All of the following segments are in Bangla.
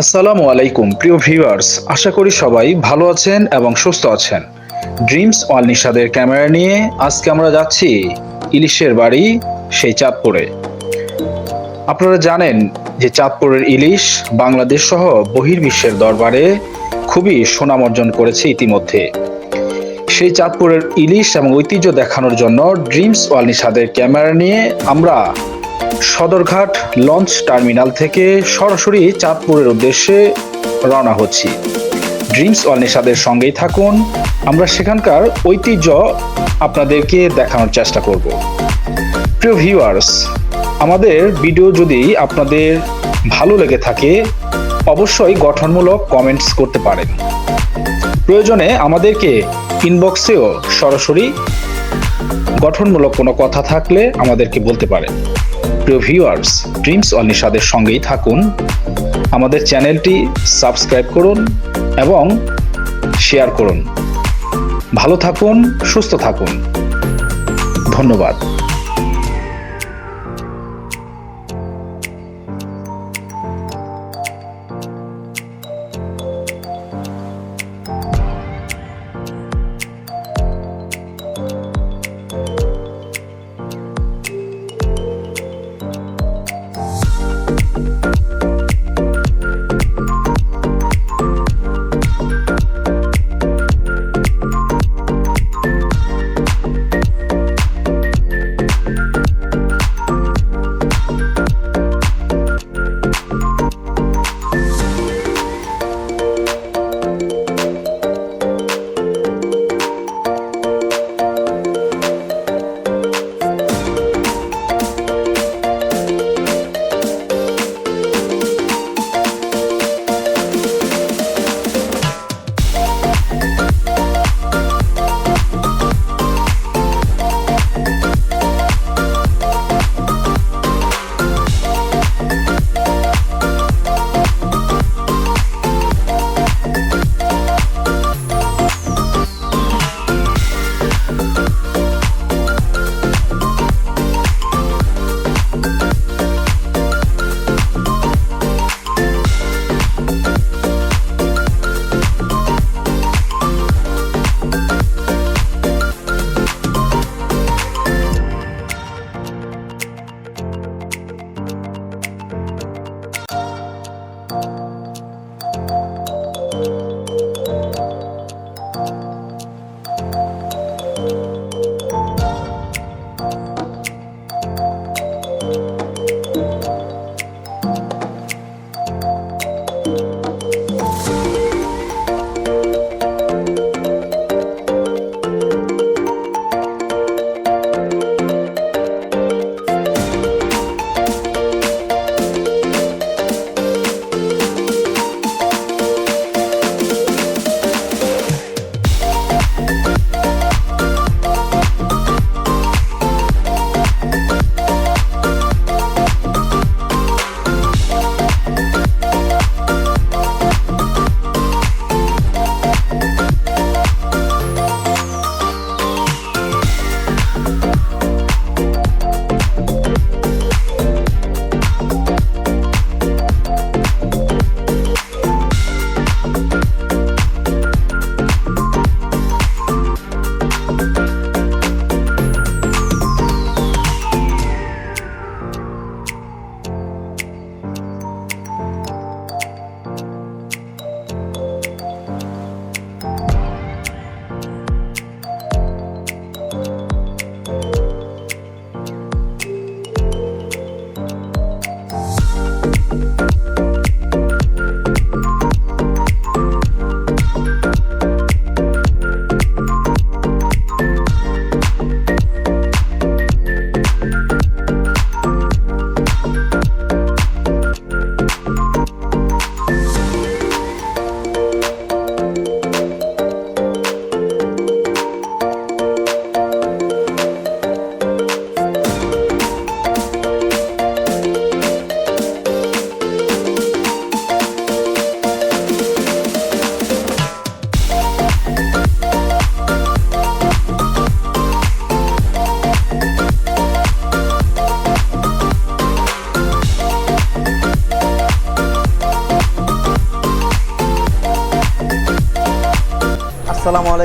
আসসালামু আলাইকুম, প্রিয় ভিউয়ার্স। আশা করি সবাই ভালো আছেন এবং সুস্থ আছেন। ড্রিমস অল নিশাদের ক্যামেরা নিয়ে আজকে আমরা যাচ্ছি ইলিশের বাড়ি, সেই চাঁদপুরে। আপনারা জানেন যে চাঁদপুরের ইলিশ বাংলাদেশ সহ বহির্বিশ্বের দরবারে খুবই সুনাম অর্জন করেছে ইতিমধ্যে। সেই চাঁদপুরের ইলিশ এবং ঐতিহ্য দেখানোর জন্য ড্রিমস ওয়াল নিশাদের ক্যামেরা নিয়ে আমরা সদরঘাট লঞ্চ টার্মিনাল থেকে সরাসরি চাঁদপুরের উদ্দেশ্যে রওনা হচ্ছি। ড্রিমস ওয়াল নিশাদের সঙ্গেই থাকুন। আমরা সেখানকার ঐতিহ্য আপনাদেরকে দেখানোর চেষ্টা করব। প্রিয় ভিউয়ার্স, আমাদের ভিডিও যদি আপনাদের ভালো লেগে থাকে, অবশ্যই গঠনমূলক কমেন্টস করতে পারেন। প্রয়োজনে আমাদেরকে ইনবক্সেও সরাসরি গঠনমূলক কোনো কথা থাকলে আমাদেরকে বলতে পারেন। প্রিয় ভিউয়ার্স ড্রিমস অনিশাদের সঙ্গেই থাকুন। আমাদের চ্যানেলটি সাবস্ক্রাইব করুন এবং শেয়ার করুন। ভালো থাকুন, সুস্থ থাকুন। ধন্যবাদ।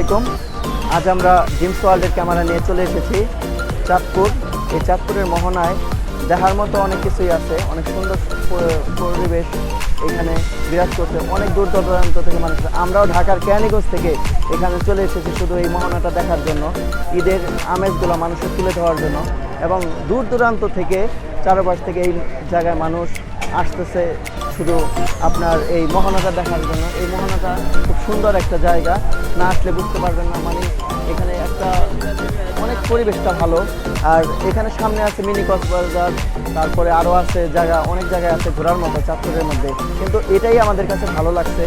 আলাইকুম। আজ আমরা জিমস ওয়ার্ল্ডের ক্যামেরা নিয়ে চলে এসেছি চাঁদপুর। এই চাঁদপুরের মোহনায় দেখার মতো অনেক কিছুই আছে। অনেক সুন্দর পরিবেশ এখানে বিরাজ করছে। অনেক দূর দূরান্ত থেকে মানুষ। আমরাও ঢাকার কেরানীগঞ্জ থেকে এখানে চলে এসেছি শুধু এই মোহনাটা দেখার জন্য। ঈদের আমেজগুলো মানুষের তুলে ধরার জন্য। এবং দূর দূরান্ত থেকে চারপাশ থেকে এই জায়গায় মানুষ আসতেছে শুধু আপনার এই মোহনাটা দেখার জন্য। এই মোহনাটা খুব সুন্দর একটা জায়গা। না আসলে বুঝতে পারবেন না মানে এখানে একটা অনেক পরিবেশটা ভালো। আর এখানে সামনে আছে মিনি কক্সবাজার তারপরে আরও আছে জায়গা, অনেক জায়গায় আছে ঘোরার মতো, চাঁদপুরের মধ্যে। কিন্তু এটাই আমাদের কাছে ভালো লাগছে।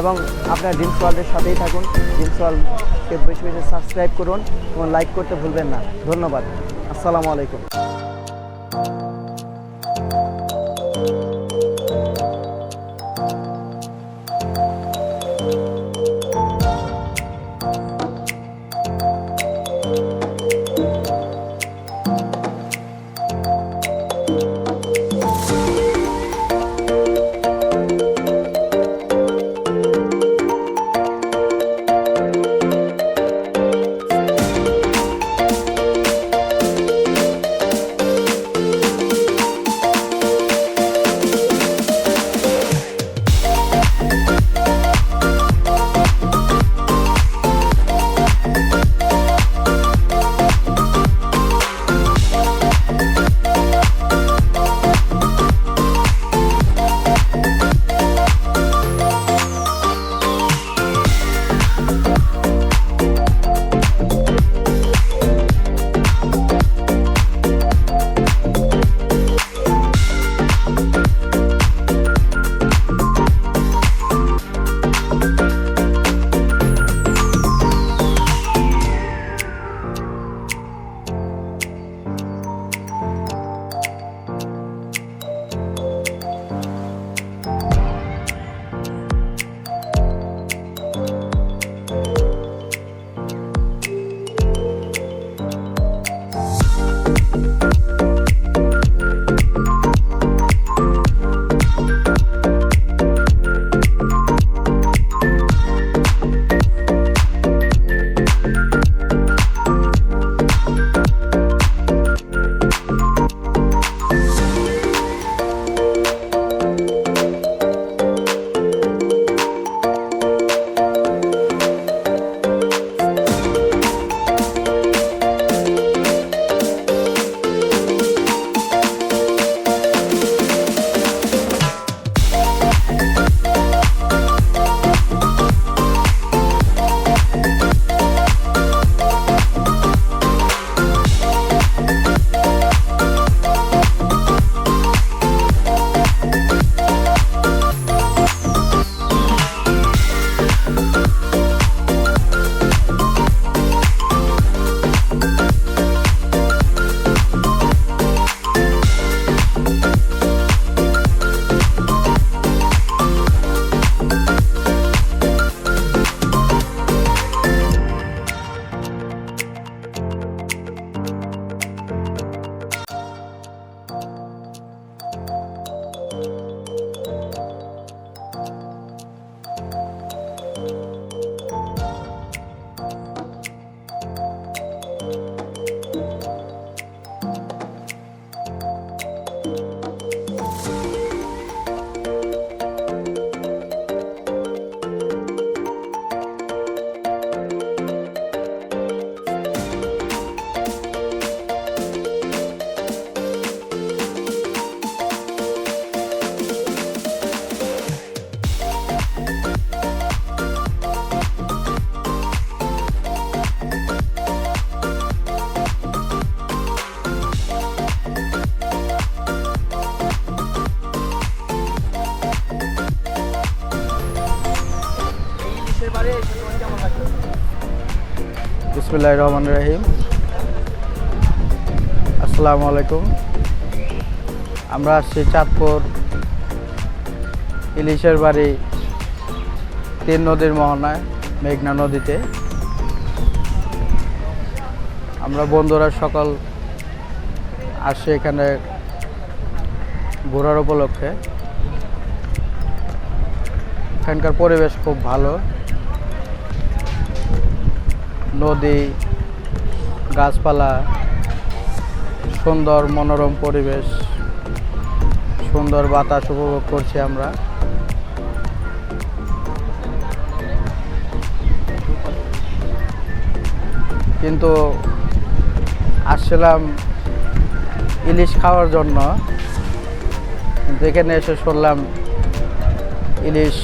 এবং আপনার ড্রিমস ওয়ার্ল্ডের সাথেই থাকুন। ড্রিমস ওয়ার্ল্ডকে বেশি বেশি সাবস্ক্রাইব করুন এবং লাইক করতে ভুলবেন না। ধন্যবাদ। আসসালামু আলাইকুম। বিসমুল্লাহ রহমান রাহিম। আসসালামু আলাইকুম। আমরা আসছি চাঁদপুর ইলিশের বাড়ি তিন নদীর মোহনায়, মেঘনা নদীতে। আমরা বন্ধুরা সকল আসছি এখানে ঘোরার উপলক্ষে। এখানকার পরিবেশ খুব ভালো। নদী, গাছপালা, সুন্দর মনোরম পরিবেশ, সুন্দর বাতাস উপভোগ করছি আমরা। কিন্তু আসছিলাম ইলিশ খাওয়ার জন্য। যেখানে এসে শুনলাম ইলিশ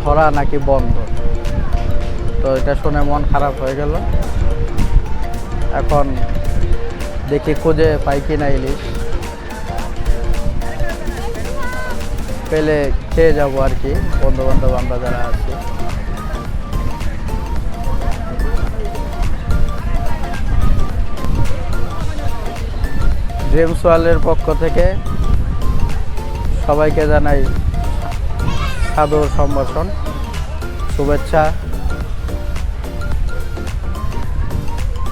ধরা নাকি বন্ধ। তো এটা শুনে মন খারাপ হয়ে গেল। এখন দেখি খুঁজে পাই কিনা ইলিশ। পেলে খেয়ে যাব আর কি বন্ধু বান্ধব আমরা যারা আছি। ড্রিমস ওয়ার্ল্ডের পক্ষ থেকে সবাইকে জানাই সাদর সম্ভাষণ, শুভেচ্ছা।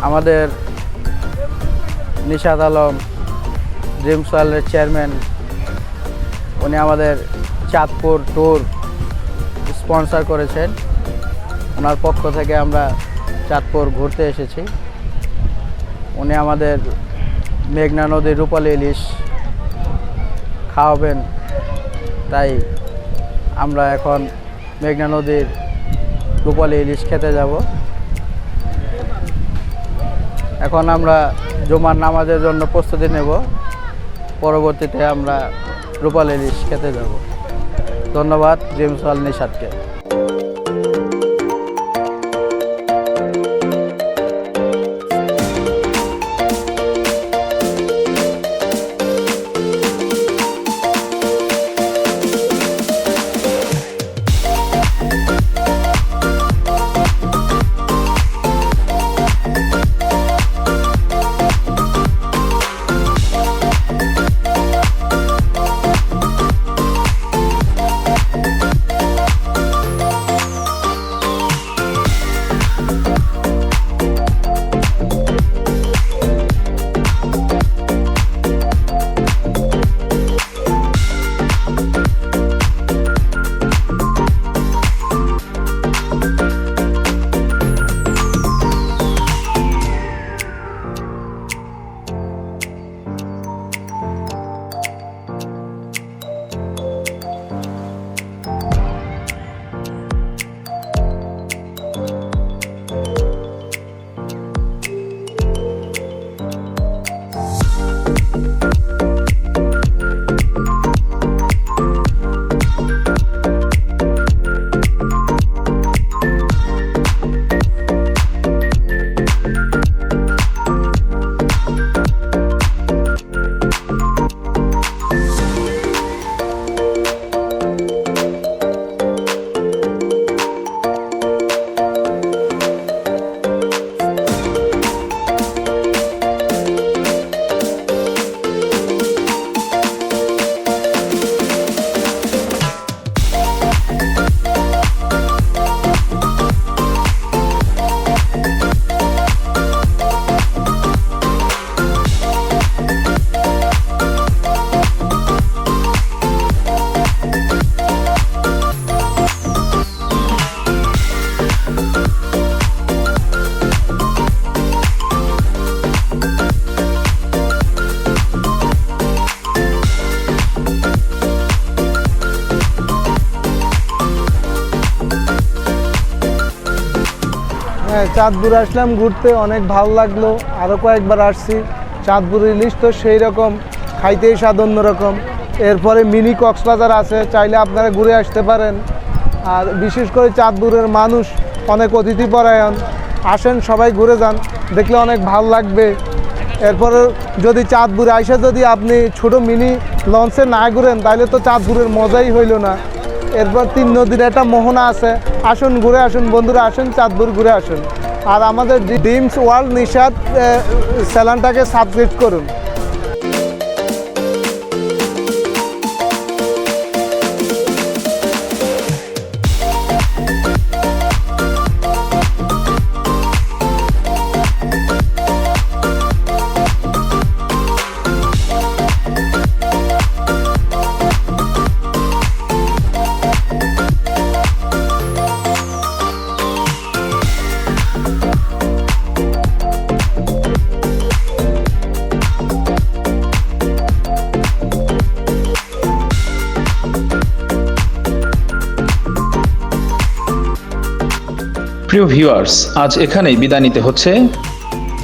আমাদের নিশাদ আলম, ড্রিমস ওয়ার্ল্ডের চেয়ারম্যান, উনি আমাদের চাঁদপুর ট্যুর স্পন্সর করেছেন। ওনার পক্ষ থেকে আমরা চাঁদপুর ঘুরতে এসেছি। উনি আমাদের মেঘনা নদীর রূপালী ইলিশ খাওয়াবেন। তাই আমরা এখন মেঘনা নদীর রূপালী ইলিশ খেতে যাব। এখন আমরা জুমার নামাজের জন্য প্রস্তুতি নেব। পরবর্তীতে আমরা রূপালী খেতে যাব। ধন্যবাদ জেমস আল নিষাদকে চাঁদপুর আসলাম, ঘুরতে অনেক ভালো লাগল। আরও কয়েকবার আসছি। চাঁদপুর ইলিশ তো সেই রকম খাইতেই স্বাদ অন্যরকম। এরপরে মিনি কক্সবাজার আছে, চাইলে আপনারা ঘুরে আসতে পারেন। আর বিশেষ করে চাঁদপুরের মানুষ, অনেক অতিথিপরায়ণ আসেন, সবাই ঘুরে যান, দেখলে অনেক ভালো লাগবে। এরপরে যদি চাঁদপুরে আইসা যদি আপনি ছোট মিনি লঞ্চে না ঘুরেন তাহলে তো চাঁদপুরের মজাই হইল না। এরপর তিন নদীর একটা মোহনা আছে। আসুন, ঘুরে আসুন, বন্ধুরা, আসুন, চাঁদপুর ঘুরে আসুন। আর আমাদের ডিমস ওয়ার্ল্ড নিষাদ স্যালানটাকে সাবস্ক্রাইব করুন। প্রিয় ভিউয়ার্স, আজ এখানেই বিদায় নিতে হচ্ছে।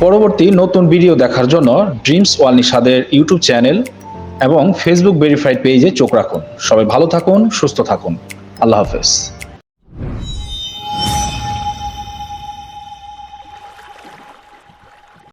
পরবর্তী নতুন ভিডিও দেখার জন্য ড্রিমস ওয়াল নিশাদের ইউটিউব চ্যানেল এবং ফেসবুক ভেরিফাইড পেজে চোখ রাখুন। সবাই ভালো থাকুন, সুস্থ থাকুন। আল্লাহ হাফেজ।